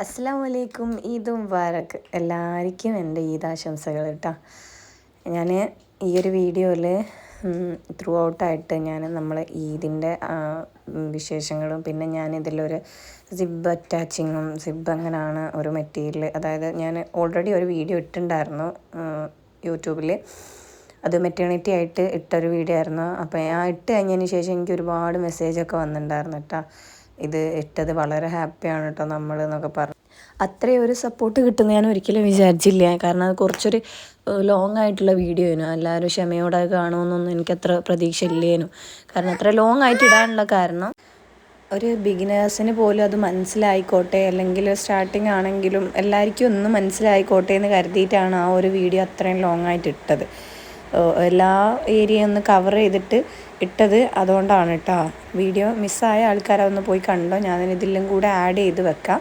അസ്സാം വലൈക്കും ഈദ് മുബാറക്ക് എല്ലാവർക്കും എന്റെ ഈദാശംസകൾ കേട്ടോ ഞാൻ ഈ ഒരു വീഡിയോയിൽ ത്രൂ ഔട്ടായിട്ട് ഞാൻ നമ്മളെ ഈദിന്റെ വിശേഷങ്ങളും പിന്നെ ഞാൻ ഇതിലൊരു സിബ് അറ്റാച്ചിങ്ങും സിബ് അങ്ങനെയാണ് ഒരു മെറ്റീരിയൽ അതായത് ഞാൻ ഓൾറെഡി ഒരു വീഡിയോ ഇട്ടിട്ടുണ്ടായിരുന്നു യൂട്യൂബിൽ അത് മെറ്റേണിറ്റി ആയിട്ട് ഇട്ടൊരു വീഡിയോ ആയിരുന്നു. അപ്പോൾ ആ ഇട്ട് കഴിഞ്ഞതിന് ശേഷം എനിക്ക് ഒരുപാട് മെസ്സേജൊക്കെ വന്നിട്ടുണ്ടായിരുന്നു കേട്ടോ ഇത് ഇട്ടത് വളരെ ഹാപ്പിയാണ് കേട്ടോ നമ്മൾ എന്നൊക്കെ പറഞ്ഞു അത്രയും ഒരു സപ്പോർട്ട് കിട്ടുന്ന ഞാൻ ഒരിക്കലും വിചാരിച്ചില്ല. കാരണം അത് കുറച്ചൊരു ലോങ് ആയിട്ടുള്ള വീഡിയോ ആയിരുന്നു എല്ലാവരും ക്ഷമയോടെ കാണുമെന്നൊന്നും എനിക്കത്ര പ്രതീക്ഷ ഇല്ലേനു കാരണം അത്ര ലോങ് ആയിട്ട് ഇടാനുള്ള കാരണം ഒരു ബിഗിനേഴ്സിന് പോലും അത് മനസ്സിലായിക്കോട്ടെ. അല്ലെങ്കിൽ സ്റ്റാർട്ടിങ് ആണെങ്കിലും എല്ലാവർക്കും ഒന്ന് മനസ്സിലായിക്കോട്ടെ എന്ന് കരുതിയിട്ടാണ് ആ ഒരു വീഡിയോ അത്രയും ലോങ് ആയിട്ട് ഇട്ടത്. എല്ലാ ഏരിയ ഒന്ന് കവർ ചെയ്തിട്ട് ഇട്ടത് അതുകൊണ്ടാണ് കേട്ടോ വീഡിയോ മിസ്സായ ആൾക്കാരൊന്ന് പോയി കണ്ടോ? ഞാൻ ഇതിലും കൂടെ ആഡ് ചെയ്ത് വെക്കാം.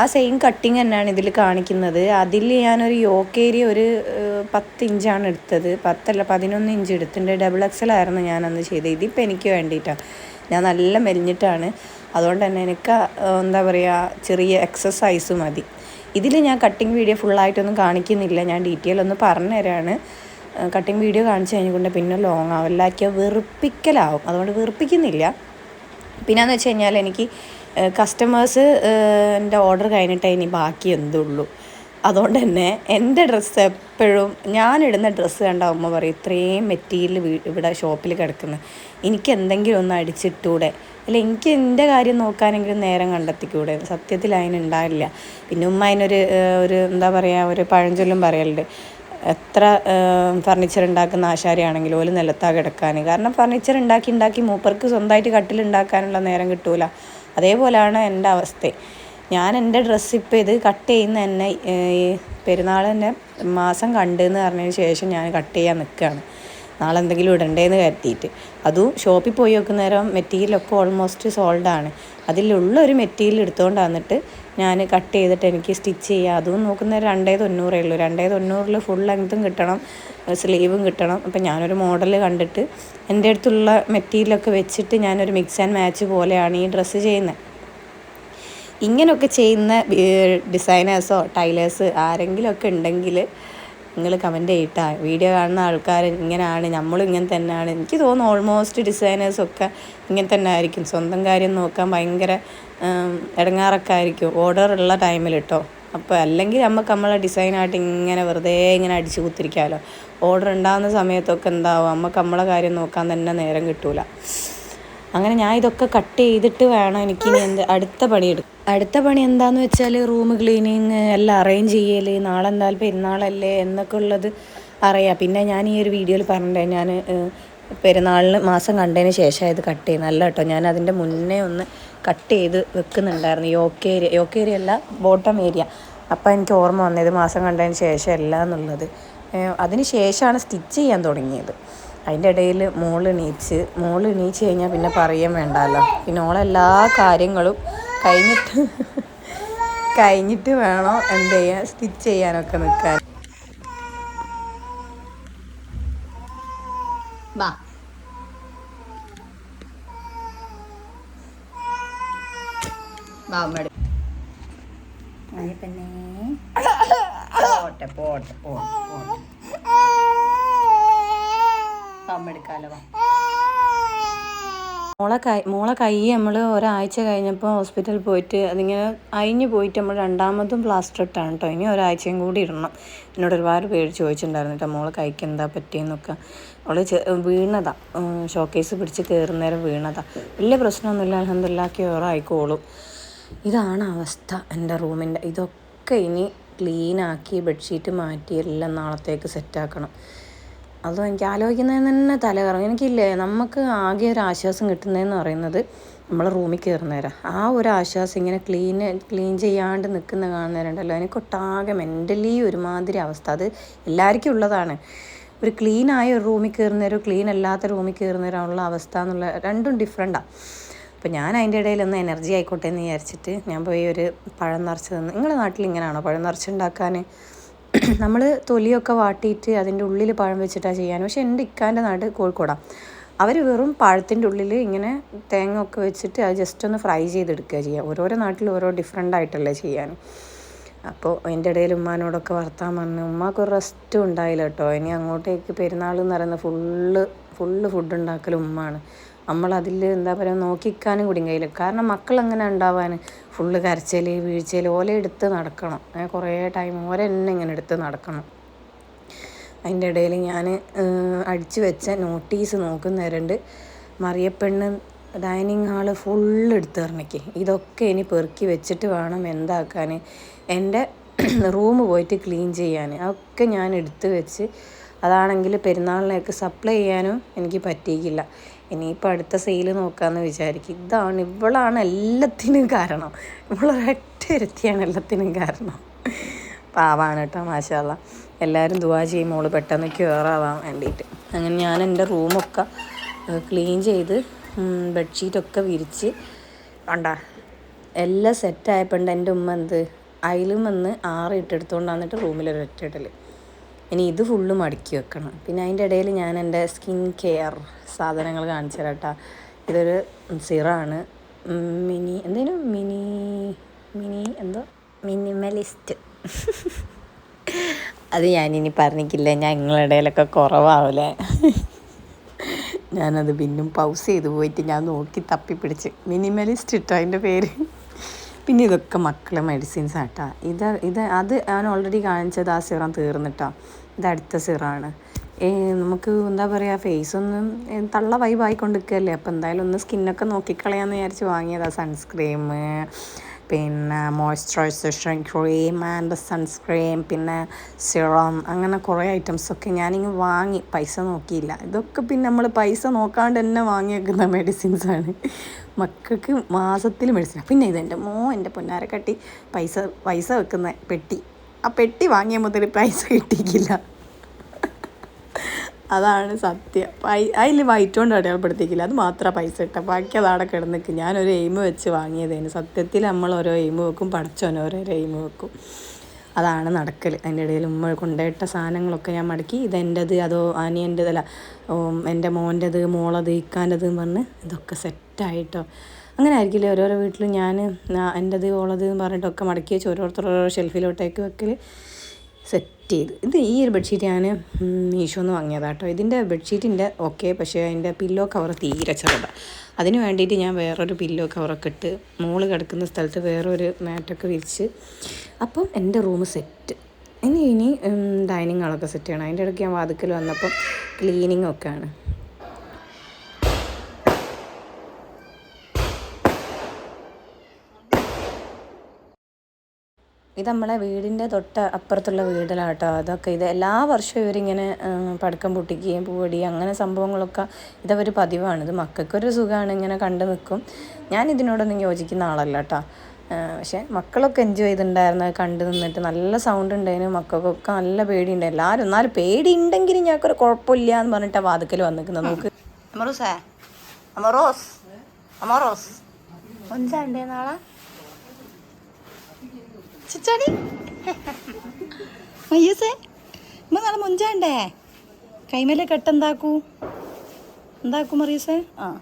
ആ സെയിം കട്ടിങ് തന്നെയാണ് ഇതിൽ കാണിക്കുന്നത്. അതിൽ ഞാനൊരു യോക്ക് ഏരിയ ഒരു പത്ത് ഇഞ്ചാണ് എടുത്തത്. പത്തല്ല പതിനൊന്ന് ഇഞ്ച് എടുത്തിട്ടുണ്ട്. ഡബിൾ എക്സലായിരുന്നു ഞാൻ അന്ന് ചെയ്തത്. ഇതിപ്പോൾ എനിക്ക് വേണ്ടിയിട്ടാണ് ഞാൻ നല്ല മെലിഞ്ഞിട്ടാണ്. അതുകൊണ്ട് തന്നെ എനിക്ക് എന്താ പറയുക ചെറിയ എക്സസൈസ് മതി. ഇതിൽ ഞാൻ കട്ടിങ് വീഡിയോ ഫുള്ളായിട്ടൊന്നും കാണിക്കുന്നില്ല. ഞാൻ ഡീറ്റെയിൽ ഒന്ന് പറഞ്ഞു തരാണ്. കട്ടിങ് വീഡിയോ കാണിച്ചു കഴിഞ്ഞുകൊണ്ട് പിന്നെ ലോങ് ആവും എല്ലാക്കിയ വെറുപ്പിക്കലാവും. അതുകൊണ്ട് വെറുപ്പിക്കുന്നില്ല. പിന്നെയെന്ന് വെച്ച് കഴിഞ്ഞാൽ എനിക്ക് കസ്റ്റമേഴ്സ് എന്റെ ഓർഡർ കഴിഞ്ഞിട്ടേ ഇനി ബാക്കി എന്തുള്ളൂ. അതുകൊണ്ട് തന്നെ എന്റെ ഡ്രസ്സ് എപ്പോഴും ഞാനിടുന്ന ഡ്രസ്സ് കണ്ട അമ്മ പറയും ഇത്രയും മെറ്റീരിയൽ ഇവിടെ ഷോപ്പിൽ കിടക്കുന്നു. എനിക്ക് എന്തെങ്കിലും ഒന്ന് അടിച്ചിട്ടൂടെ? അല്ല എനിക്ക് എന്റെ കാര്യം നോക്കാനെങ്കിലും നേരം കണ്ടെത്തിക്കൂടെ? സത്യത്തിൽ അതിനുണ്ടാവില്ല പിന്നെ ഉമ്മ അതിനൊരു ഒരു എന്താ പറയുക ഒരു പഴഞ്ചൊല്ലും പറയലുണ്ട്. എത്ര ഫർണിച്ചർ ഉണ്ടാക്കുന്ന ആശാരിയാണെങ്കിലും ഒരു നിലത്താ കിടക്കാൻ കാരണം ഫർണിച്ചർ ഉണ്ടാക്കി ഉണ്ടാക്കി മൂപ്പർക്ക് സ്വന്തമായിട്ട് കട്ടിലുണ്ടാക്കാനുള്ള നേരം കിട്ടൂല. അതേപോലെയാണ് എന്റെ അവസ്ഥ. ഞാൻ എന്റെ ഡ്രസ്സ് ഇപ്പോൾ ഇത് കട്ട് ചെയ്യുന്ന തന്നെ പെരുന്നാളിന്റെ മാസം കണ്ടെന്ന് പറഞ്ഞതിന് ശേഷം ഞാൻ കട്ട് ചെയ്യാൻ നിൽക്കുകയാണ്. നാളെ എന്തെങ്കിലും ഇടണ്ടേന്ന് കരുതിയിട്ട്. അതും ഷോപ്പിൽ പോയി വെക്കുന്നേരം മെറ്റീരിയലൊക്കെ ഓൾമോസ്റ്റ് സോൾഡാണ് അതിലുള്ള ഒരു മെറ്റീരിയൽ എടുത്തുകൊണ്ട് വന്നിട്ട് ഞാൻ കട്ട് ചെയ്തിട്ട് എനിക്ക് സ്റ്റിച്ച് ചെയ്യുക അതും നോക്കുന്നത് രണ്ടേ തൊണ്ണൂറേ ഉള്ളൂ. രണ്ടേ തൊണ്ണൂറിൽ ഫുൾ ലെങ്ത്തും കിട്ടണം. സ്ലീവും കിട്ടണം. അപ്പം ഞാനൊരു മോഡൽ കണ്ടിട്ട് എന്റെ അടുത്തുള്ള മെറ്റീരിയലൊക്കെ വെച്ചിട്ട് ഞാനൊരു മിക്സ് ആൻഡ് മാച്ച് പോലെയാണ് ഈ ഡ്രസ്സ് ചെയ്യുന്നത് ഇങ്ങനെയൊക്കെ ചെയ്യുന്ന ഡിസൈനേഴ്സോ ടൈലേഴ്സ് ആരെങ്കിലുമൊക്കെ ഉണ്ടെങ്കിൽ നിങ്ങൾ കമന്റ് ചെയ്യട്ടാ. വീഡിയോ കാണുന്ന ആൾക്കാർ ഇങ്ങനെയാണ് നമ്മളും ഇങ്ങനെ തന്നെയാണ്. എനിക്ക് തോന്നുന്നു ഓൾമോസ്റ്റ് ഡിസൈനേഴ്സൊക്കെ ഇങ്ങനെ തന്നെ ആയിരിക്കും. സ്വന്തം കാര്യം നോക്കാൻ ഭയങ്കര ഇടങ്ങാറൊക്കെ ആയിരിക്കും. ഓർഡർ ഉള്ള ടൈമിൽ കേട്ടോ അപ്പോൾ അല്ലെങ്കിൽ നമുക്ക് നമ്മളെ ഡിസൈനായിട്ട് ഇങ്ങനെ വെറുതെ ഇങ്ങനെ അടിച്ചു കുത്തിരിക്കാമല്ലോ ഓർഡർ ഉണ്ടാകുന്ന സമയത്തൊക്കെ എന്താവും? നമുക്ക് നമ്മളെ കാര്യം നോക്കാൻ തന്നെ നേരം കിട്ടൂല. അങ്ങനെ ഞാൻ ഇതൊക്കെ കട്ട് ചെയ്തിട്ട് വേണം എനിക്കിനി എന്ത് അടുത്ത പണി എടുക്കും അടുത്ത പണി എന്താന്ന് വെച്ചാൽ റൂം ക്ലീനിങ് എല്ലാം അറേഞ്ച് ചെയ്യൽ നാളെ എന്തായാലും പെരുന്നാളല്ലേ എന്നൊക്കെ ഉള്ളത് അറിയാം. പിന്നെ ഞാൻ ഈ ഒരു വീഡിയോയിൽ പറഞ്ഞിട്ടേ ഞാൻ പെരുന്നാളിന് മാസം കണ്ടതിന് ശേഷം ഇത് കട്ട് ചെയ്യുന്നത് അല്ല കേട്ടോ ഞാൻ അതിന്റെ മുന്നേ ഒന്ന് കട്ട് ചെയ്ത് വെക്കുന്നുണ്ടായിരുന്നു. യോക്ക് ഏരിയ യോക്ക് ഏരിയ അല്ല ബോട്ടം ഏരിയ അപ്പോൾ എനിക്ക് ഓർമ്മ വന്നത് മാസം കണ്ടതിന് ശേഷം അല്ല എന്നുള്ളത്. അതിന് ശേഷമാണ് സ്റ്റിച്ച് ചെയ്യാൻ തുടങ്ങിയത്. അതിന്റെ ഇടയിൽ മോൾ എണീച്ച് മോൾ എണീച്ച് കഴിഞ്ഞാൽ പിന്നെ പറയാൻ വേണ്ടല്ലോ. പിന്നെ ഓളെല്ലാ കാര്യങ്ങളും കഴിഞ്ഞിട്ട് കഴിഞ്ഞിട്ട് വേണം എന്ത് ചെയ്യാൻ സ്റ്റിച്ച് ചെയ്യാനൊക്കെ നിൽക്കാൻ വാ. പോട്ടെ പോട്ടെ പോട്ടെ പോട്ടെ. മോളെ കൈ മോളെ കൈ നമ്മൾ ഒരാഴ്ച കഴിഞ്ഞപ്പോൾ ഹോസ്പിറ്റലിൽ പോയിട്ട് അതിങ്ങനെ അയിഞ്ഞു പോയിട്ട് നമ്മൾ രണ്ടാമതും പ്ലാസ്റ്റർ ഇട്ടാണ് കേട്ടോ. ഇനി ഒരാഴ്ചയും കൂടി ഇടണം. എന്നോട് ഒരുപാട് പേര് ചോദിച്ചിട്ടുണ്ടായിരുന്നു കേട്ടോ മോളെ കൈക്ക് എന്താ പറ്റിയെന്നൊക്കെ. അവൾ വീണതാ. ഷോക്കേസ് പിടിച്ച് കയറുന്നേരം വീണതാ. വലിയ പ്രശ്നമൊന്നുമില്ല അലഹമില്ല ക്യൂറായിക്കോളും ഇതാണ് അവസ്ഥ എന്റെ റൂമിന്റെ. ഇതൊക്കെ ഇനി ക്ലീനാക്കി ബെഡ്ഷീറ്റ് മാറ്റി എല്ലാം നാളത്തേക്ക് സെറ്റാക്കണം. അതും എനിക്ക് ആലോചിക്കുന്നതിന് തന്നെ തല കറങ്ങും എനിക്കില്ലേ നമുക്ക് ആകെ ഒരു ആശ്വാസം കിട്ടുന്നതെന്ന് പറയുന്നത് നമ്മൾ റൂമിൽ കയറുന്നേരം ആ ഒരു ആശ്വാസം ഇങ്ങനെ ക്ലീൻ ക്ലീൻ ചെയ്യാണ്ട് നിൽക്കുന്ന കാണുന്നവരുണ്ടല്ലോ. എനിക്കൊട്ടാകെ മെന്റലി ഒരുമാതിരി അവസ്ഥ. അത് എല്ലാവർക്കും ഉള്ളതാണ്. ഒരു ക്ലീൻ ആയ ഒരു റൂമിൽ കയറുന്നവരും ക്ലീൻ അല്ലാത്ത റൂമിൽ കയറുന്നവരുള്ള അവസ്ഥ എന്നുള്ള രണ്ടും ഡിഫറെന്റാണ് അപ്പോൾ ഞാൻ അതിന്റെ ഇടയിൽ ഒന്ന് എനർജി ആയിക്കോട്ടെ എന്ന് വിചാരിച്ചിട്ട് ഞാൻ പോയി ഒരു പഴം നിറച്ച് തന്നു നിങ്ങളുടെ നാട്ടിൽ ഇങ്ങനെയാണോ പഴം നിറച്ചുണ്ടാക്കാൻ നമ്മൾ തൊലിയൊക്കെ വാട്ടിയിട്ട് അതിന്റെ ഉള്ളിൽ പഴം വെച്ചിട്ടാണ് ചെയ്യാൻ പക്ഷെ എന്റെ ഇക്കാന്റെ നാട് കോഴിക്കോടാണ് അവർ വെറും പഴത്തിന്റെ ഉള്ളിൽ ഇങ്ങനെ തേങ്ങ ഒക്കെ വെച്ചിട്ട് അത് ജസ്റ്റ് ഒന്ന് ഫ്രൈ ചെയ്തെടുക്കുക ചെയ്യുക ഓരോരോ നാട്ടിൽ ഓരോ ഡിഫറെന്റ് ആയിട്ടല്ലേ ചെയ്യാൻ അപ്പോൾ എന്റെ ഇടയിൽ ഉമ്മാനോടൊക്കെ വർത്താൻ പറഞ്ഞു ഉമ്മാക്ക് ഒരു റെസ്റ്റും ഉണ്ടായില്ല കേട്ടോ ഇനി അങ്ങോട്ടേക്ക് പെരുന്നാൾ എന്ന് പറയുന്നത് ഫുള്ള് ഫുള്ള് ഫുഡ് ഉണ്ടാക്കൽ ഉമ്മാണ്. നമ്മളതിൽ എന്താ പറയുക നോക്കിക്കാനും കൂടി കയ്യിൽ കാരണം മക്കൾ എങ്ങനെ ഉണ്ടാവാൻ ഫുള്ള് കരച്ചിൽ വീഴ്ചയിൽ ഓല എടുത്ത് നടക്കണം. കുറേ ടൈം ഓല എന്നെ ഇങ്ങനെ എടുത്ത് നടക്കണം. അതിന്റെ ഇടയിൽ ഞാൻ അടിച്ചു വെച്ച നോട്ടീസ് നോക്കുന്നവരുണ്ട്. മറിയപ്പെണ്ണ് ഡൈനിങ് ഹാൾ ഫുള്ള് എടുത്ത് ഇറങ്ങിക്ക് ഇതൊക്കെ ഇനി പെറുക്കി വെച്ചിട്ട് വേണം എന്താക്കാൻ എന്റെ റൂം പോയിട്ട് ക്ലീൻ ചെയ്യാൻ അതൊക്കെ ഞാൻ എടുത്ത് വെച്ച് അതാണെങ്കിൽ പെരുന്നാളിനൊക്കെ സപ്ലൈ ചെയ്യാനും എനിക്ക് പറ്റിയില്ല ഇനിയിപ്പോൾ അടുത്ത സെയിൽ നോക്കാമെന്ന് വിചാരിക്കും. ഇതാണ് ഇവളാണ് എല്ലാത്തിനും കാരണം. ഇവളൊരൊറ്റ ഇരുത്തിയാണ് എല്ലാത്തിനും കാരണം. പാവാണ് കേട്ടോ മാഷാല്ല എല്ലാവരും ദുവാ ചെയ്യും മോൾ പെട്ടെന്ന് ക്യൂറാവാൻ വേണ്ടിയിട്ട് അങ്ങനെ ഞാൻ എന്റെ റൂമൊക്കെ ക്ലീൻ ചെയ്ത് ബെഡ്ഷീറ്റൊക്കെ വിരിച്ച് വേണ്ട എല്ലാം സെറ്റായപ്പോണ്ട് എന്റെ ഉമ്മ എന്ത് അതിലും വന്ന് ആറ് ഇട്ടെടുത്തുകൊണ്ട് വന്നിട്ട് റൂമിലൊരൊറ്റ ഇടൽ ഇനി ഇത് ഫുള്ള് മടക്കി വെക്കണം. പിന്നെ അതിന്റെ ഇടയിൽ ഞാൻ എന്റെ സ്കിൻ കെയർ സാധനങ്ങൾ കാണിച്ചു തരാം കേട്ടോ ഇതൊരു സിറാണ്. മിനി എന്തേനും മിനി മിനി എന്തോ? മിനിമലിസ്റ്റ്. അത് ഞാനിനി പറഞ്ഞിട്ടില്ല. ഞാൻ നിങ്ങളുടെ ഇടയിലൊക്കെ കുറവാവില്ലേ ഞാനത് പിന്നും പൗസ് ചെയ്ത് പോയിട്ട് ഞാൻ നോക്കി തപ്പിപ്പിടിച്ച്. മിനിമലിസ്റ്റ് ഇട്ടോ അതിന്റെ പേര്? പിന്നെ ഇതൊക്കെ മക്കളെ മെഡിസിൻസ് ആട്ടാ ഇത് ഇത് അത് ഞാൻ ഓൾറെഡി കാണിച്ചത് ആ സിറം തീർന്നിട്ടാ. ഇത് അടുത്ത സിറാണ്. നമുക്ക് എന്താ പറയുക ഫേസ് ഒന്നും ഏ, തള്ള വൈബായിക്കൊണ്ടിരിക്കുകയല്ലേ അപ്പോൾ എന്തായാലും ഒന്ന് സ്കിന്നൊക്കെ നോക്കിക്കളയാന്ന് വിചാരിച്ച് വാങ്ങിയതാണ് സൺസ്ക്രീം പിന്നെ മോയ്സ്ചറൈസേഷൻ ക്രീം ആൻഡ് സൺസ്ക്രീം പിന്നെ സിറം അങ്ങനെ കുറേ ഐറ്റംസൊക്കെ ഞാനിങ്ങ് വാങ്ങി. പൈസ നോക്കിയില്ല. ഇതൊക്കെ പിന്നെ നമ്മൾ പൈസ നോക്കാണ്ട് തന്നെ വാങ്ങിയേക്കുന്ന മെഡിസിൻസാണ് മക്കൾക്ക് മാസത്തിൽ മെഡിസിൻ പിന്നെ ഇതെന്റെ മോ എന്റെ പൊന്നാരക്കട്ടി പൈസ പൈസ വെക്കുന്ന പെട്ടി. ആ പെട്ടി വാങ്ങിയ മുതൽ പൈസ കിട്ടിയിട്ടില്ല. അതാണ് സത്യം. അതിൽ വൈറ്റ് കൊണ്ട് അടയാളപ്പെടുത്തിക്കില്ല അത് മാത്രം പൈസ ഇട്ട ബാക്കി അതവിടെ കിടന്നിക്ക്. ഞാനൊരു എയിം വെച്ച് വാങ്ങിയതേന്. സത്യത്തിൽ നമ്മൾ ഓരോ എയിം വെക്കും പഠിച്ചോനെ ഓരോ എയിം വെക്കും. അതാണ് നടക്കൽ അതിന്റെ ഇടയിൽ ഉമ്മ കൊണ്ടുപോയിട്ട സാധനങ്ങളൊക്കെ ഞാൻ മടക്കി. ഇതെന്റെത് അതോ അനിയന്റെതല്ല എന്റെ മോന്റെത് മോളത് ഇക്കാന്റെത് എന്ന് പറഞ്ഞ് ഇതൊക്കെ സെറ്റായിട്ടോ. അങ്ങനെ ആയിരിക്കില്ലേ ഓരോരോ വീട്ടിലും ഞാൻ എന്റെത് ഓളത് പറഞ്ഞിട്ടൊക്കെ മടക്കി വെച്ച് ഓരോരുത്തർ ഓരോ ഷെൽഫിലോട്ടേക്ക് വെക്കൽ സെറ്റ് ചെയ്ത്. ഇത് ഈ ഒരു ബെഡ്ഷീറ്റ് ഞാൻ മീഷോന്ന് കേട്ടോ. ഇതിന്റെ ബെഡ്ഷീറ്റിന്റെ ഓക്കെ പക്ഷേ അതിന്റെ പില്ലോ കവർ തീരെ ചെറുതാണ് അതിന് വേണ്ടിയിട്ട് ഞാൻ വേറൊരു പില്ലോ കവറൊക്കെ ഇട്ട് മോൾ കിടക്കുന്ന സ്ഥലത്ത് വേറൊരു മാറ്റൊക്കെ വിരിച്ച്. അപ്പം എന്റെ റൂം സെറ്റ് ഇനി ഇനി ഡൈനിങ് ഹാളൊക്കെ സെറ്റ് ചെയ്യണം. അതിന്റെ ഇടയ്ക്ക് ഞാൻ വാതുക്കൽ വന്നപ്പം ക്ലീനിങ് ഇത് നമ്മളെ വീടിന്റെ തൊട്ട് അപ്പുറത്തുള്ള വീടിലാണ് കേട്ടോ അതൊക്കെ ഇത് എല്ലാ വർഷവും ഇവരിങ്ങനെ പടക്കം പൊട്ടിക്കുകയും പൂവടി അങ്ങനെ സംഭവങ്ങളൊക്കെ ഇതവർ പതിവാണ്. ഇത് മക്കൾക്കൊരു സുഖമാണ് ഇങ്ങനെ കണ്ടു നിൽക്കും. ഞാൻ ഇതിനോടൊന്നും യോജിക്കുന്ന ആളല്ല കേട്ടോ പക്ഷേ മക്കളൊക്കെ എൻജോയ് ചെയ്തിട്ടുണ്ടായിരുന്നു. അത് കണ്ടു നിന്നിട്ട് നല്ല സൗണ്ട് ഉണ്ടായിരുന്നു. മക്കൾക്കൊക്കെ നല്ല പേടിയുണ്ട്. എല്ലാവരും എന്നാലും പേടി ഉണ്ടെങ്കിലും ഞങ്ങൾക്കൊരു കുഴപ്പമില്ല എന്ന് പറഞ്ഞിട്ട് വാതുക്കൽ വന്നിരിക്കുന്നത്. നമുക്ക് അമറൂസേ? അമറോസ്? അമറോസ്? ഒഞ്ചാണ്ടേ ചിച്ചാടി. അയ്യസേ ഇമ്മ നാളെ മുഞ്ചാണ്ടേ? കൈമേലെ കെട്ടെന്താക്കൂ? എന്താക്കൂ മറിയസേ? ആ.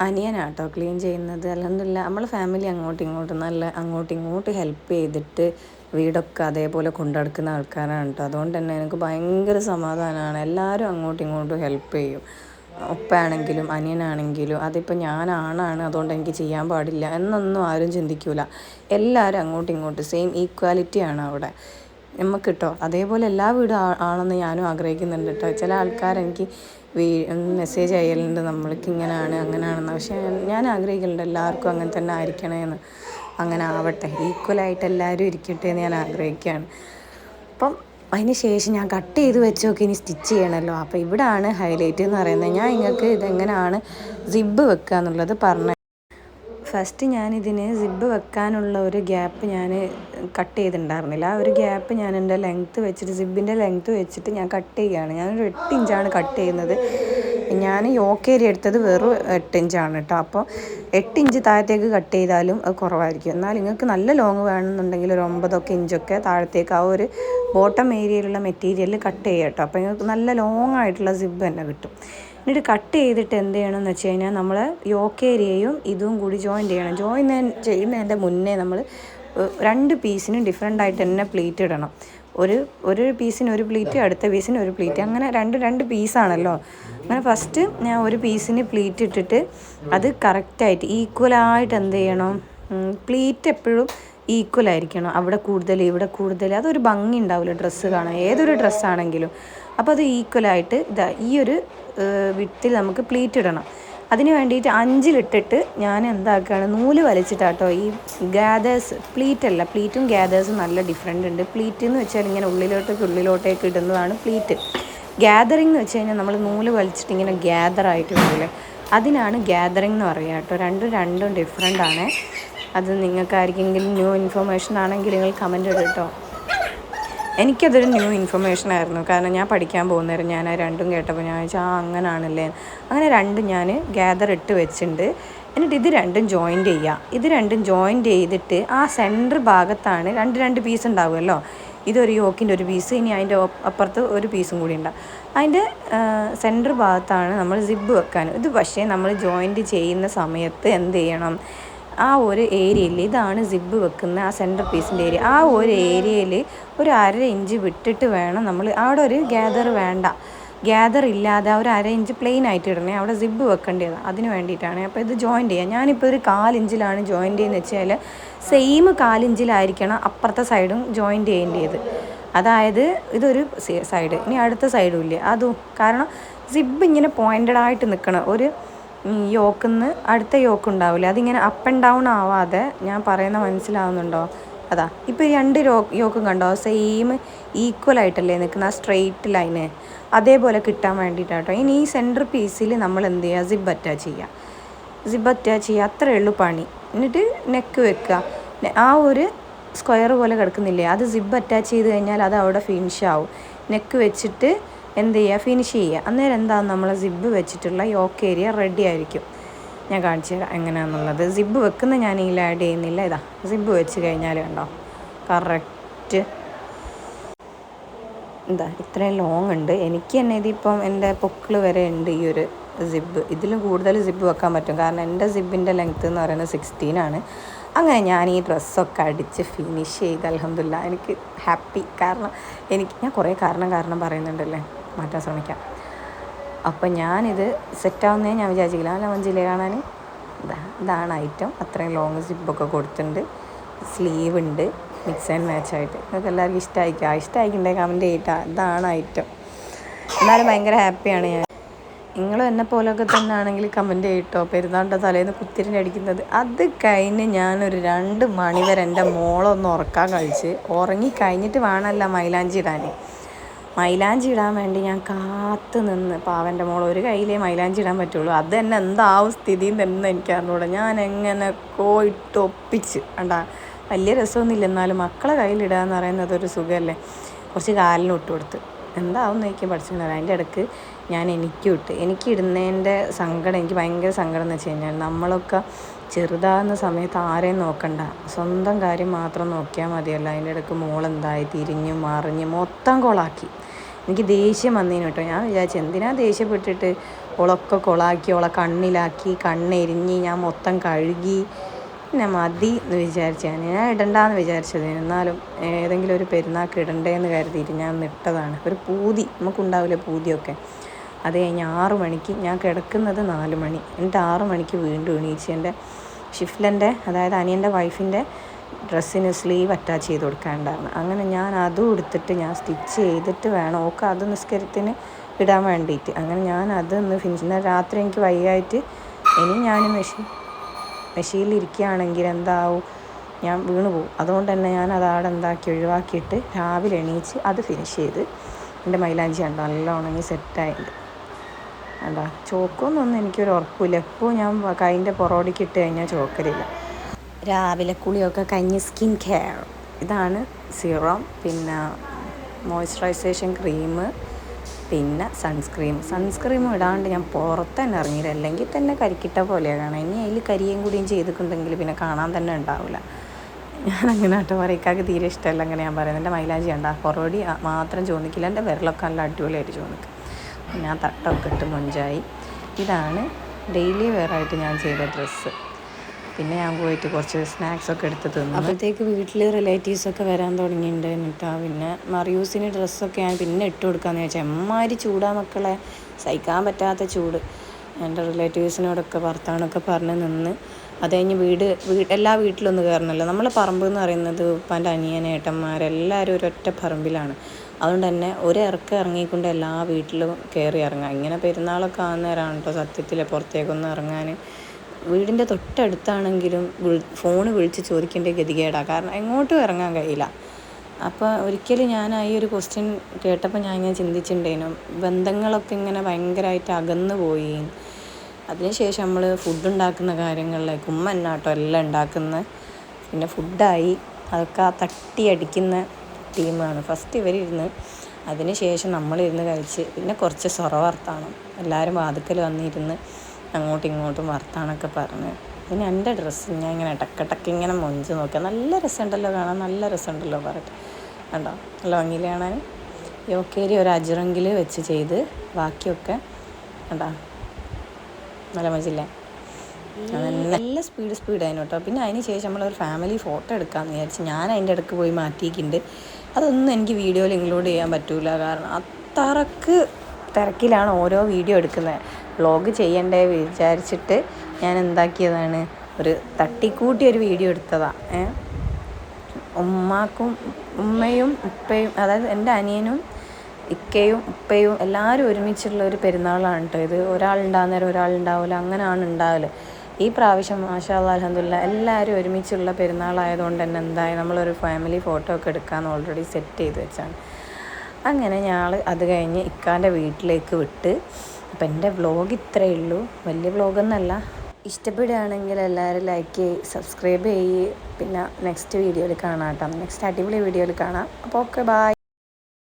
അനിയനാട്ടോ ക്ലീൻ ചെയ്യുന്നത്. അല്ലെന്നില്ല നമ്മൾ ഫാമിലി അങ്ങോട്ടും ഇങ്ങോട്ടും നല്ല അങ്ങോട്ടും ഇങ്ങോട്ടും ഹെൽപ്പ് ചെയ്തിട്ട് വീടൊക്കെ അതേപോലെ കൊണ്ടുനടക്കുന്ന ആൾക്കാരാണ് കേട്ടോ. അതുകൊണ്ട് തന്നെ എനിക്ക് ഭയങ്കര സമാധാനമാണ്. എല്ലാവരും അങ്ങോട്ടും ഇങ്ങോട്ടും ഹെൽപ്പ് ചെയ്യും. ഉപ്പയാണെങ്കിലും അനിയനാണെങ്കിലും അതിപ്പോൾ ഞാനാണാണ് അതുകൊണ്ട് എനിക്ക് ചെയ്യാൻ പാടില്ല എന്നൊന്നും ആരും ചിന്തിക്കൂല. എല്ലാവരും അങ്ങോട്ടും ഇങ്ങോട്ടും സെയിം ഈക്വാലിറ്റി ആണ് അവിടെ. നമുക്ക് കിട്ടോ അതേപോലെ എല്ലാ വീടും ആണെന്ന് ഞാനും ആഗ്രഹിക്കുന്നുണ്ട് കേട്ടോ ചില ആൾക്കാരെനിക്ക് വീ മെസ്സേജ് അയലുണ്ട് നമ്മൾക്ക് ഇങ്ങനെയാണ് അങ്ങനെയാണെന്ന് പക്ഷേ ഞാൻ ആഗ്രഹിക്കുന്നുണ്ട് എല്ലാവർക്കും അങ്ങനെ തന്നെ ആയിരിക്കണേന്ന് അങ്ങനെ ആവട്ടെ ഈക്വലായിട്ട് എല്ലാവരും ഇരിക്കട്ടെ എന്ന് ഞാൻ ആഗ്രഹിക്കുകയാണ്. അപ്പം അതിന് ശേഷം ഞാൻ കട്ട് ചെയ്ത് വെച്ചൊക്കെ ഇനി സ്റ്റിച്ച് ചെയ്യണമല്ലോ അപ്പോൾ ഇവിടാണ് ഹൈലൈറ്റ് എന്ന് പറയുന്നത്. ഞാൻ നിങ്ങൾക്ക് ഇതെങ്ങനെയാണ് സിബ് വെക്കുക എന്നുള്ളത് പറഞ്ഞു ഫസ്റ്റ് ഞാനിതിന് സിബ് വെക്കാനുള്ള ഒരു ഗ്യാപ്പ് ഞാൻ കട്ട് ചെയ്തിട്ടുണ്ടായിരുന്നില്ല. ആ ഒരു ഗ്യാപ്പ് ഞാൻ എന്റെ ലെങ്ത്ത് വെച്ചിട്ട് സിബിന്റെ ലെങ്ത്ത് വെച്ചിട്ട് ഞാൻ കട്ട് ചെയ്യുകയാണ്. ഞാനൊരു എട്ട് ഇഞ്ചാണ് കട്ട് ചെയ്യുന്നത്. ഞാൻ യോക്കേരി എടുത്തത് വെറും എട്ട് ഇഞ്ചാണ് കേട്ടോ അപ്പോൾ എട്ട് ഇഞ്ച് താഴത്തേക്ക് കട്ട് ചെയ്താലും അത് കുറവായിരിക്കും. എന്നാൽ നിങ്ങൾക്ക് നല്ല ലോങ് വേണമെന്നുണ്ടെങ്കിൽ ഒരു ഒമ്പതൊക്കെ ഇഞ്ചൊക്കെ താഴത്തേക്ക് ആ ഒരു ബോട്ടം ഏരിയയിലുള്ള മെറ്റീരിയൽ കട്ട് ചെയ്യുക കേട്ടോ അപ്പോൾ നിങ്ങൾക്ക് നല്ല ലോങ് ആയിട്ടുള്ള സിബ് തന്നെ കിട്ടും. എന്നിട്ട് കട്ട് ചെയ്തിട്ട് എന്ത് ചെയ്യണമെന്ന് വെച്ച് കഴിഞ്ഞാൽ നമ്മൾ യോക്കേരിയയും ഇതും കൂടി ജോയിൻ ചെയ്യണം. ജോയിൻ ചെയ്യുന്നതിന്റെ മുന്നേ നമ്മൾ രണ്ട് പീസിനും ഡിഫറെന്റ് ആയിട്ട് തന്നെ പ്ലേറ്റ് ഇടണം. ഒരു ഒരു പീസിന് ഒരു പ്ലീറ്റ് അടുത്ത പീസിന് ഒരു പ്ലീറ്റ് അങ്ങനെ രണ്ട് രണ്ട് പീസാണല്ലോ അങ്ങനെ ഫസ്റ്റ് ഞാൻ ഒരു പീസിന് പ്ലീറ്റ് ഇട്ടിട്ട് അത് കറക്റ്റായിട്ട് ഈക്വലായിട്ട് എന്ത് ചെയ്യണം? പ്ലീറ്റ് എപ്പോഴും ഈക്വൽ ആയിരിക്കണം. അവിടെ കൂടുതൽ ഇവിടെ കൂടുതൽ. അതൊരു ഭംഗി ഉണ്ടാവില്ല ഡ്രസ്സ് കാണാൻ. ഏതൊരു ഡ്രസ്സാണെങ്കിലും അപ്പോൾ അത് ഈക്വലായിട്ട് ഇതാ ഈ ഒരു വിത്തിൽ നമുക്ക് പ്ലീറ്റ് ഇടണം. അതിന് വേണ്ടിയിട്ട് അഞ്ചിലിട്ടിട്ട് ഞാൻ എന്താക്കുകയാണ് നൂൽ വലിച്ചിട്ടാട്ടോ ഈ ഗ്യാദേഴ്സ് പ്ലീറ്റ് അല്ല പ്ലീറ്റും ഗ്യാദേഴ്സും നല്ല ഡിഫറെന്റ് ഉണ്ട്. പ്ലീറ്റ് എന്ന് വെച്ചാൽ ഇങ്ങനെ ഉള്ളിലോട്ടേക്ക് ഉള്ളിലോട്ടേക്ക് ഇടുന്നതാണ് പ്ലീറ്റ് ഗ്യാതറിംഗ് എന്ന് വെച്ച് കഴിഞ്ഞാൽ നമ്മൾ നൂൽ വലിച്ചിട്ട് ഇങ്ങനെ ഗ്യാദർ ആയിട്ട് വരില്ലേ അതിനാണ് ഗ്യാതറിംഗ് എന്ന് പറയുക കേട്ടോ. രണ്ടും രണ്ടും ഡിഫറെന്റ് ആണ്. അത് നിങ്ങൾക്കായിരിക്കെങ്കിലും ന്യൂ ഇൻഫർമേഷൻ ആണെങ്കിൽ നിങ്ങൾ കമന്റ് ഇടും കേട്ടോ. എനിക്കതൊരു ന്യൂ ഇൻഫർമേഷൻ ആയിരുന്നു. കാരണം ഞാൻ പഠിക്കാൻ പോകുന്നേരം ഞാൻ ആ രണ്ടും കേട്ടപ്പോൾ ഞാൻ വെച്ചാൽ ആ അങ്ങനാണല്ലേ? അങ്ങനെ രണ്ടും ഞാൻ ഗ്യാദർ ഇട്ട് വെച്ചിട്ടുണ്ട്. എന്നിട്ട് ഇത് രണ്ടും ജോയിന്റ് ചെയ്യുക ഇത് രണ്ടും ജോയിന്റ് ചെയ്തിട്ട് ആ സെന്റർ ഭാഗത്താണ് രണ്ട് രണ്ട് പീസ് ഉണ്ടാവുമല്ലോ? ഇതൊരു യോക്കിന്റെ ഒരു പീസ് ഇനി അതിന്റെ അപ്പുറത്ത് ഒരു പീസും കൂടി ഉണ്ടാവും അതിന്റെ സെന്റർ ഭാഗത്താണ് നമ്മൾ സിബ് വെക്കാൻ. ഇത് പക്ഷേ നമ്മൾ ജോയിന്റ് ചെയ്യുന്ന സമയത്ത് എന്ത് ചെയ്യണം? ആ ഒരു ഏരിയയിൽ ഇതാണ് സിബ്ബ് വെക്കുന്ന ആ സെന്റർ പീസിന്റെ ഏരിയ ആ ഒരു ഏരിയയിൽ ഒരു അര ഇഞ്ച് വിട്ടിട്ട് വേണം നമ്മൾ അവിടെ ഒരു ഗ്യാദർ വേണ്ട. ഗ്യാദർ ഇല്ലാതെ ഒരു അര ഇഞ്ച് പ്ലെയിൻ ആയിട്ട് ഇടണേ. അവിടെ സിബ്ബ് വെക്കേണ്ടത് അതിന് വേണ്ടിയിട്ടാണ് അപ്പോൾ ഇത് ജോയിന്റ് ചെയ്യാം. ഞാനിപ്പോൾ ഒരു കാലിഞ്ചിലാണ് ജോയിന്റ് ചെയ്യുന്നത് വെച്ചാൽ സെയിം കാലിഞ്ചിലായിരിക്കണം അപ്പുറത്തെ സൈഡും ജോയിന്റ് ചെയ്യേണ്ടത്. അതായത് ഇതൊരു സൈഡ് ഇനി അടുത്ത സൈഡും ഇല്ലേ? അതും കാരണം സിബ് ഇങ്ങനെ പോയിന്റഡ് ആയിട്ട് നിൽക്കണം. ഒരു യോക്കുന്ന് അടുത്ത യോക്ക് ഉണ്ടാവില്ല അതിങ്ങനെ അപ്പ് ആൻഡ് ഡൗൺ ആവാതെ ഞാൻ പറയുന്ന മനസ്സിലാവുന്നുണ്ടോ? അതാ ഇപ്പോൾ ഈ രണ്ട് രോ യോക്കും കണ്ടോ? സെയിം ഈക്വൽ ആയിട്ടല്ലേ നിൽക്കുന്ന ആ സ്ട്രെയിറ്റ് ലൈന് അതേപോലെ കിട്ടാൻ വേണ്ടിയിട്ടാട്ടോ ഇനി ഈ സെന്റർ പീസിൽ നമ്മൾ എന്ത് ചെയ്യുക സിബ് അറ്റാച്ച് ചെയ്യുക സിബ് അറ്റാച്ച് ചെയ്യുക അത്രയേ ഉള്ളൂ പണി. എന്നിട്ട് നെക്ക് വെക്കുക. ആ ഒരു സ്ക്വയർ പോലെ കിടക്കുന്നില്ലേ? അത് സിബ് അറ്റാച്ച് ചെയ്ത് കഴിഞ്ഞാൽ അത് അവിടെ ഫിനിഷ് ആവും. നെക്ക് വെച്ചിട്ട് എന്ത് ചെയ്യുക ഫിനിഷ് ചെയ്യുക അന്നേരം എന്താണ് നമ്മൾ സിബ്ബ് വെച്ചിട്ടുള്ള യോക്ക് ഏരിയ റെഡി ആയിരിക്കും. ഞാൻ കാണിച്ചു തരാം എങ്ങനെയാണെന്നുള്ളത് സിബ്ബ് വെക്കുന്ന ഞാൻ ഈ ആഡ് ചെയ്യുന്നില്ല. ഇതാ സിബ്ബ് വെച്ച് കഴിഞ്ഞാൽ കണ്ടോ? കറക്റ്റ് എന്താ ഇത്രയും ലോങ് ഉണ്ട്. എനിക്ക് തന്നെ ഇതിപ്പം എന്റെ പൊക്കിൾ വരെ ഉണ്ട് ഈ ഒരു സിബ്ബ് ഇതിലും കൂടുതൽ സിബ്ബ് വെക്കാൻ പറ്റും. കാരണം എന്റെ സിബിന്റെ ലെങ്ത്ത് എന്ന് പറയുന്നത് സിക്സ്റ്റീൻ ആണ്. അങ്ങനെ ഞാൻ ഈ ഡ്രസ്സൊക്കെ അടിച്ച് ഫിനിഷ് ചെയ്ത് അലഹമില്ല എനിക്ക് ഹാപ്പി കാരണം എനിക്ക് ഞാൻ കുറേ കാരണം കാരണം പറയുന്നുണ്ടല്ലേ? മാറ്റാൻ ശ്രമിക്കാം. അപ്പം ഞാനിത് സെറ്റാവുന്നേ ഞാൻ വിചാരിച്ചില്ല. അല്ല മഞ്ചിലെ കാണാൻ? ഇതാ ഇതാണ് ഐറ്റം അത്രയും ലോങ് സിപ്പൊക്കെ കൊടുത്തിട്ടുണ്ട്. സ്ലീവ് ഉണ്ട്. മിക്സ് ആൻഡ് മാച്ച് ആയിട്ട്. നിങ്ങൾക്ക് എല്ലാവർക്കും ഇഷ്ടമായിക്കാം ഇഷ്ടമായിക്കണ്ടേ കമന്റ് ചെയ്തിട്ടാ. ഇതാണ് ഐറ്റം എന്നാലും ഭയങ്കര ഹാപ്പിയാണ് ഞാൻ. നിങ്ങൾ എന്നെ പോലൊക്കെ തന്നെ ആണെങ്കിൽ കമന്റ് ചെയ്യട്ടോ. പെരുന്നാളിന്റെ തലേന്ന് കുത്തിരിന്റെ അടിക്കുന്നത്. അത് കഴിഞ്ഞ് ഞാനൊരു രണ്ട് മണി വരെ എന്റെ മോളൊന്ന് ഉറക്കാൻ കഴിച്ച് ഉറങ്ങി കഴിഞ്ഞിട്ട് വേണമല്ല മൈലാഞ്ചി ഇടാൻ. മൈലാഞ്ചി ഇടാൻ വേണ്ടി ഞാൻ കാത്ത് നിന്ന് പാവന്റെ മോൾ ഒരു കയ്യിലേ മൈലാഞ്ചി ഇടാൻ പറ്റുള്ളൂ. അത് തന്നെ എന്താവും സ്ഥിതി തന്നെ എനിക്ക് അറിഞ്ഞൂടെ. ഞാൻ എങ്ങനെ കോയിട്ട് ഒപ്പിച്ച് കണ്ടാ? വലിയ രസമൊന്നുമില്ല. എന്നാലും മക്കളെ കയ്യിലിടുക എന്ന് പറയുന്നത് ഒരു സുഖമല്ലേ? കുറച്ച് കാലിന് ഇട്ട് കൊടുത്ത്. എന്താവും നോക്കിയാൽ പഠിച്ചിട്ടുണ്ടാവും അതിന്റെ ഇടയ്ക്ക് ഞാൻ എനിക്കും ഇട്ട്. എനിക്ക് ഇടുന്നതിന്റെ സങ്കടം എനിക്ക് ഭയങ്കര സങ്കടം എന്ന് വെച്ച് കഴിഞ്ഞാൽ നമ്മളൊക്കെ ചെറുതാകുന്ന സമയത്ത് ആരെയും നോക്കണ്ട. സ്വന്തം കാര്യം മാത്രം നോക്കിയാൽ മതിയല്ലോ. അതിന്റെ ഇടയ്ക്ക് മോളെന്തായി? തിരിഞ്ഞു മറിഞ്ഞ് മൊത്തം കൊളാക്കി. എനിക്ക് ദേഷ്യം വന്നതിന് കേട്ടോ. ഞാൻ വിചാരിച്ചു എന്തിനാ ദേഷ്യപ്പെട്ടിട്ട് ഓളൊക്കെ കൊളാക്കി ഓളെ കണ്ണിലാക്കി കണ്ണെരിഞ്ഞ് ഞാൻ മൊത്തം കഴുകി. പിന്നെ മതി എന്ന് വിചാരിച്ചു ഞാൻ ഞാൻ ഇടണ്ടെന്ന് വിചാരിച്ചത്. എന്നാലും ഏതെങ്കിലും ഒരു പെരുന്നാൾക്ക് ഇടണ്ടേന്ന് കരുതിയിട്ട് ഞാൻ നിട്ടതാണ്. ഒരു പൂതി നമുക്കുണ്ടാവില്ലേ പൂതിയൊക്കെ. അത് കഴിഞ്ഞ് ആറ് മണിക്ക് ഞാൻ കിടക്കുന്നത് നാല് മണി. എന്നിട്ട് ആറ് മണിക്ക് വീണ്ടും എണീച്ച് എന്റെ ഷിഫ്ലന്റെ അതായത് അനിയന്റെ വൈഫിന്റെ ഡ്രസ്സിന് സ്ലീവ് അറ്റാച്ച് ചെയ്ത് കൊടുക്കാനുണ്ടായിരുന്നു. അങ്ങനെ ഞാൻ അതും എടുത്തിട്ട് ഞാൻ സ്റ്റിച്ച് ചെയ്തിട്ട് വേണം ഓക്കെ അത് നിസ്കരത്തിന് ഇടാൻ വേണ്ടിയിട്ട്. അങ്ങനെ ഞാൻ അത് ഒന്ന് ഫിനിഷ് രാത്രി എനിക്ക് വയ്യായിട്ട് ഇനി ഞാൻ മെഷീൻ മെഷീനിലിരിക്കുകയാണെങ്കിൽ എന്താവും? ഞാൻ വീണു പോകും. അതുകൊണ്ട് തന്നെ ഞാൻ അത് അവിടെ എന്താക്കി ഒഴിവാക്കിയിട്ട് രാവിലെ എണീച്ച് അത് ഫിനിഷ് ചെയ്ത് എന്റെ മൈലാഞ്ചി കണ്ടോ? നല്ല ഉണങ്ങി സെറ്റായിട്ട് എന്താ ചോക്കൊന്നൊന്നും എനിക്കൊരു ഉറപ്പില്ല. എപ്പോൾ ഞാൻ കൈന്റെ പൊറോടിക്കിട്ട് കഴിഞ്ഞാൽ ചോക്കലില്ല. രാവിലെ കുളിയൊക്കെ കഴിഞ്ഞ് സ്കിൻ കെയർ. ഇതാണ് സീറം പിന്നെ മോയ്സ്ചറൈസേഷൻ ക്രീം പിന്നെ സൺസ്ക്രീം. സൺസ്ക്രീം ഇടാണ്ട് ഞാൻ പുറത്ത് തന്നെ ഇറങ്ങിയില്ല. അല്ലെങ്കിൽ തന്നെ കരിക്കിട്ട പോലെയാണ്. കാണാൻ ഇനി അതിൽ കരിയും കൂടിയും ചെയ്തിട്ടുണ്ടെങ്കിൽ പിന്നെ കാണാൻ തന്നെ ഉണ്ടാവില്ല. ഞാൻ അങ്ങനെ ആട്ടോ പറയിക്കാക്ക് തീരെ ഇഷ്ടമല്ല അങ്ങനെ ഞാൻ പറയുന്നത്. എന്റെ മൈലാജി ഉണ്ട് ആ കുറവടി മാത്രം ചോദിക്കില്ല. എന്റെ വിരലൊക്കെ നല്ല അടിപൊളിയായിട്ട് ചോദിക്കും. ഞാൻ തട്ടൊക്കെ ഇട്ട് മുഞ്ചായി. ഇതാണ് ഡെയിലി വെയറായിട്ട് ഞാൻ ചെയ്ത ഡ്രസ്സ്. പിന്നെ ഞാൻ പോയിട്ട് കുറച്ച് സ്നാക്സ് ഒക്കെ എടുത്ത് തിന്നു. അപ്പോഴത്തേക്ക് വീട്ടിൽ റിലേറ്റീവ്സൊക്കെ വരാൻ തുടങ്ങിയിട്ടുണ്ട് എന്നിട്ടാ പിന്നെ മറിയൂസിന് ഡ്രസ്സൊക്കെ ഞാൻ പിന്നെ ഇട്ട് കൊടുക്കാന്ന് ചോദിച്ചാൽ എമ്മാതിരി ചൂടാ മക്കളെ. സഹിക്കാൻ പറ്റാത്ത ചൂട്. എന്റെ റിലേറ്റീവ്സിനോടൊക്കെ വർത്താനൊക്കെ പറഞ്ഞ് നിന്ന്. അത് കഴിഞ്ഞ് വീട് വീട് എല്ലാ വീട്ടിലൊന്നും കയറണമല്ലോ നമ്മളെ പറമ്പ് എന്ന് പറയുന്നത് ഉപ്പാന്റെ അനിയൻ ഏട്ടന്മാരെല്ലാവരും ഒരൊറ്റ പറമ്പിലാണ്. അതുകൊണ്ട് തന്നെ ഒരു ഇറങ്ങിക്കൊണ്ട് എല്ലാ വീട്ടിലും കയറി ഇറങ്ങാം. ഇങ്ങനെ പെരുന്നാളൊക്കെ ആകുന്നേരമാണ് കേട്ടോ സത്യത്തിൽ പുറത്തേക്കൊന്നും ഇറങ്ങാൻ വീടിന്റെ തൊട്ടടുത്താണെങ്കിലും വിളി ഫോണ് വിളിച്ച് ചോദിക്കേണ്ട ഗതികേടാണ് കാരണം എങ്ങോട്ടും ഇറങ്ങാൻ കഴിയില്ല. അപ്പോൾ ഒരിക്കലും ഞാൻ ഈ ഒരു ക്വസ്റ്റ്യൻ കേട്ടപ്പോൾ ഞാൻ ഇങ്ങനെ ചിന്തിച്ചിട്ടുണ്ടേനും ബന്ധങ്ങളൊക്കെ ഇങ്ങനെ ഭയങ്കരമായിട്ട് അകന്നു പോയി. അതിനുശേഷം നമ്മൾ ഫുഡ് ഉണ്ടാക്കുന്ന കാര്യങ്ങളിലേക്ക് ഉമ്മ എന്നാട്ടോ എല്ലാം ഉണ്ടാക്കുന്നത് പിന്നെ ഫുഡായി അതൊക്കെ ആ തട്ടി അടിക്കുന്ന ടീമാണ് ഫസ്റ്റ് ഇവരിരുന്ന് അതിനുശേഷം നമ്മളിരുന്ന് കഴിച്ച് പിന്നെ കുറച്ച് വർത്താനം. എല്ലാവരും വാതുക്കൽ വന്നിരുന്ന് അങ്ങോട്ടും ഇങ്ങോട്ടും വർത്താനൊക്കെ പറഞ്ഞ്. പിന്നെ എന്റെ ഡ്രസ്സ് ഞാൻ ഇങ്ങനെ ടക്കടക്ക് ഇങ്ങനെ മൊഞ്ച് നോക്കുക നല്ല രസമുണ്ടല്ലോ കാണാൻ നല്ല രസമുണ്ടല്ലോ പറയട്ടെ കണ്ടോ? നല്ല കാണാൻ. യോക്കേരി ഒരു അജുറങ്കിൽ വെച്ച് ചെയ്ത് ബാക്കിയൊക്കെ കണ്ടോ? നല്ല മജില്ലേ നല്ല സ്പീഡ് സ്പീഡ് ആയിരുന്നു കേട്ടോ. പിന്നെ അതിന് ശേഷം നമ്മളൊരു ഫാമിലി ഫോട്ടോ എടുക്കാമെന്ന് വിചാരിച്ച് ഞാൻ അതിന്റെ ഇടയ്ക്ക് പോയി മാറ്റിയിട്ടുണ്ട്. അതൊന്നും എനിക്ക് വീഡിയോയിൽ ഇൻക്ലൂഡ് ചെയ്യാൻ പറ്റൂല. കാരണം അത്രയ്ക്ക് തിരക്കിലാണ് ഓരോ വീഡിയോ എടുക്കുന്നത്. വ്ളോഗ് ചെയ്യണ്ടേ വിചാരിച്ചിട്ട് ഞാൻ എന്താക്കിയതാണ്? ഒരു തട്ടിക്കൂട്ടി ഒരു വീഡിയോ എടുത്തതാണ് ഉമ്മാക്കും ഉമ്മയും ഉപ്പയും അതായത് എന്റെ അനിയനും ഇക്കയും ഉപ്പയും എല്ലാവരും ഒരുമിച്ചുള്ള ഒരു പെരുന്നാളാണ് കേട്ടോ ഇത്. ഒരാളുണ്ടാകുന്നേരം ഒരാളുണ്ടാവില്ല അങ്ങനെയാണ് ഉണ്ടാവൽ. ഈ പ്രാവശ്യം മാഷാ അലഹമില്ല എല്ലാവരും ഒരുമിച്ചുള്ള പെരുന്നാളായതുകൊണ്ട് തന്നെ എന്തായാലും നമ്മളൊരു ഫാമിലി ഫോട്ടോ ഒക്കെ എടുക്കാമെന്ന് ഓൾറെഡി സെറ്റ് ചെയ്ത് വെച്ചാണ്. അങ്ങനെ ഞങ്ങൾ അത് കഴിഞ്ഞ് ഇക്കാന്റെ വീട്ടിലേക്ക് വിട്ട് അപ്പം എന്റെ വ്ലോഗ് ഇത്രയേ ഉള്ളൂ. വലിയ വ്ലോഗൊന്നല്ല ഇഷ്ടപ്പെടുകയാണെങ്കിൽ എല്ലാവരും ലൈക്ക് ചെയ്യ് സബ്സ്ക്രൈബ് ചെയ്യ്. പിന്നെ നെക്സ്റ്റ് വീഡിയോയിൽ കാണാം കേട്ടോ. നെക്സ്റ്റ് അടിപൊളി വീഡിയോയിൽ കാണാം. അപ്പോൾ ഓക്കെ ബായ്